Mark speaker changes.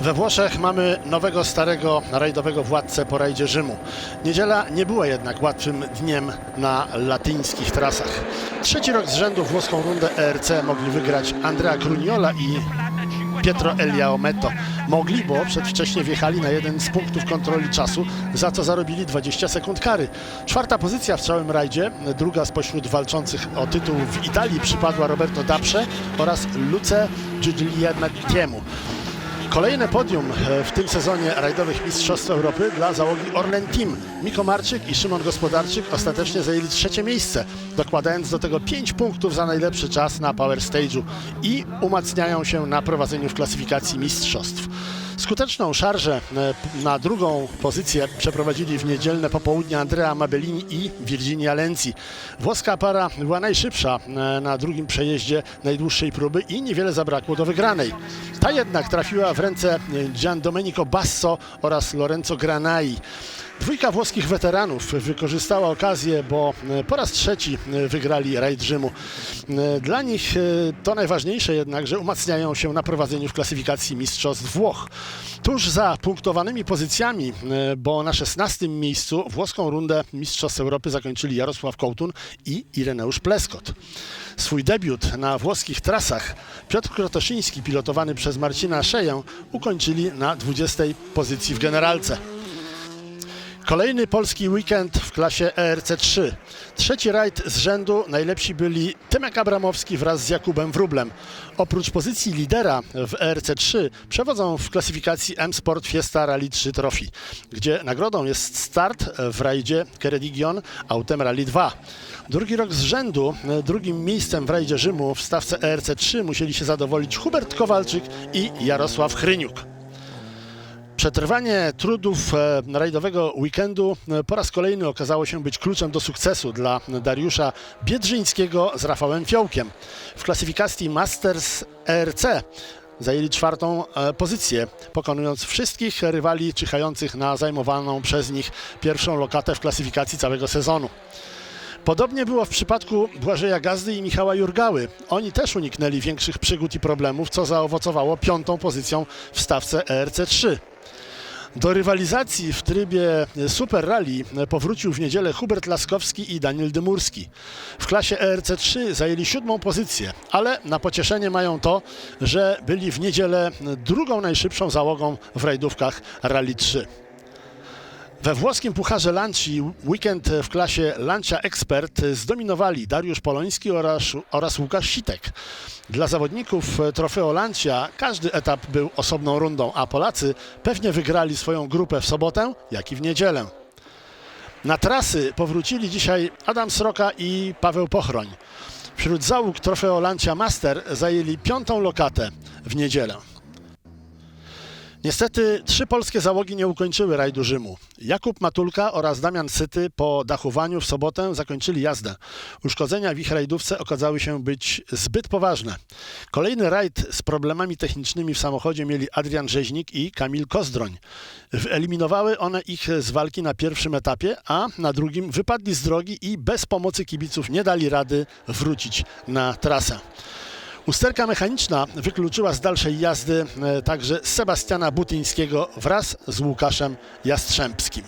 Speaker 1: We Włoszech mamy nowego, starego rajdowego władcę po rajdzie Rzymu. Niedziela nie była jednak łatwym dniem na latyńskich trasach. Trzeci rok z rzędu włoską rundę ERC mogli wygrać Andrea Cruniola i Pietro Eliaometto. Mogli, bo przedwcześnie wjechali na jeden z punktów kontroli czasu, za co zarobili 20 sekund kary. Czwarta pozycja w całym rajdzie, druga spośród walczących o tytuł w Italii przypadła Roberto Daprze oraz Luce Giulianettiemu. Kolejne podium e, w tym sezonie rajdowych Mistrzostw Europy dla załogi Orlen Team. Miko Marczyk i Szymon Gospodarczyk ostatecznie zajęli trzecie miejsce, dokładając do tego 5 punktów za najlepszy czas na Power Stage'u i umacniają się na prowadzeniu w klasyfikacji mistrzostw. Skuteczną szarżę e, na drugą pozycję przeprowadzili w niedzielne popołudnie Andrea Mabellini i Virginia Lenzi. Włoska para była najszybsza e, na drugim przejeździe najdłuższej próby i niewiele zabrakło do wygranej. Ta jednak trafiła w ręce Gian Domenico Basso oraz Lorenzo Granai. Dwójka włoskich weteranów wykorzystała okazję, bo e, po raz trzeci e, wygrali rajd Rzymu. E, Dla nich to najważniejsze jednak, że umacniają się na prowadzeniu w klasyfikacji Mistrzostw Włoch. Tuż za punktowanymi pozycjami, bo na 16 miejscu włoską rundę Mistrzostw Europy zakończyli Jarosław Kołtun i Ireneusz Pleskot. Swój debiut na włoskich trasach Piotr Krotoszyński, pilotowany przez Marcina Szeję, ukończyli na 20 pozycji w generalce. Kolejny polski weekend w klasie ERC3. Trzeci rajd z rzędu najlepsi byli Tymek Abramowski wraz z Jakubem Wrublem. Oprócz pozycji lidera w ERC3 przewodzą w klasyfikacji M-Sport Fiesta Rally 3 Trophy, gdzie nagrodą jest start w rajdzie Keredigion autem Rally 2. Drugi rok z rzędu, drugim miejscem w rajdzie Rzymu w stawce ERC3 musieli się zadowolić Hubert Kowalczyk i Jarosław Chryniuk. Przetrwanie trudów e, rajdowego weekendu e, po raz kolejny okazało się być kluczem do sukcesu dla Dariusza Biedrzyńskiego z Rafałem Fiołkiem. W klasyfikacji Masters ERC zajęli czwartą e, pozycję, pokonując wszystkich rywali czyhających na zajmowaną przez nich pierwszą lokatę w klasyfikacji całego sezonu. Podobnie było w przypadku Błażeja Gazdy i Michała Jurgały. Oni też uniknęli większych przygód i problemów, co zaowocowało piątą pozycją w stawce ERC3. Do rywalizacji w trybie Super Rally powrócił w niedzielę Hubert Laskowski i Daniel Dymurski. W klasie ERC3 zajęli siódmą pozycję, ale na pocieszenie mają to, że byli w niedzielę drugą najszybszą załogą w rajdówkach Rally 3. We włoskim Pucharze Lanci weekend w klasie Lancia Expert zdominowali Dariusz Poloński oraz, oraz Łukasz Sitek. Dla zawodników Trofeo Lancia każdy etap był osobną rundą, a Polacy pewnie wygrali swoją grupę w sobotę, jak i w niedzielę. Na trasy powrócili dzisiaj Adam Sroka i Paweł Pochroń. Wśród załóg Trofeo Lancia Master zajęli piątą lokatę w niedzielę. Niestety trzy polskie załogi nie ukończyły rajdu Rzymu. Jakub Matulka oraz Damian Syty po dachowaniu w sobotę zakończyli jazdę. Uszkodzenia w ich rajdówce okazały się być zbyt poważne. Kolejny rajd z problemami technicznymi w samochodzie mieli Adrian Rzeźnik i Kamil Kozdroń. Wyeliminowały one ich z walki na pierwszym etapie, a na drugim wypadli z drogi i bez pomocy kibiców nie dali rady wrócić na trasę. Usterka mechaniczna wykluczyła z dalszej jazdy e, także Sebastiana Butyńskiego wraz z Łukaszem Jastrzębskim.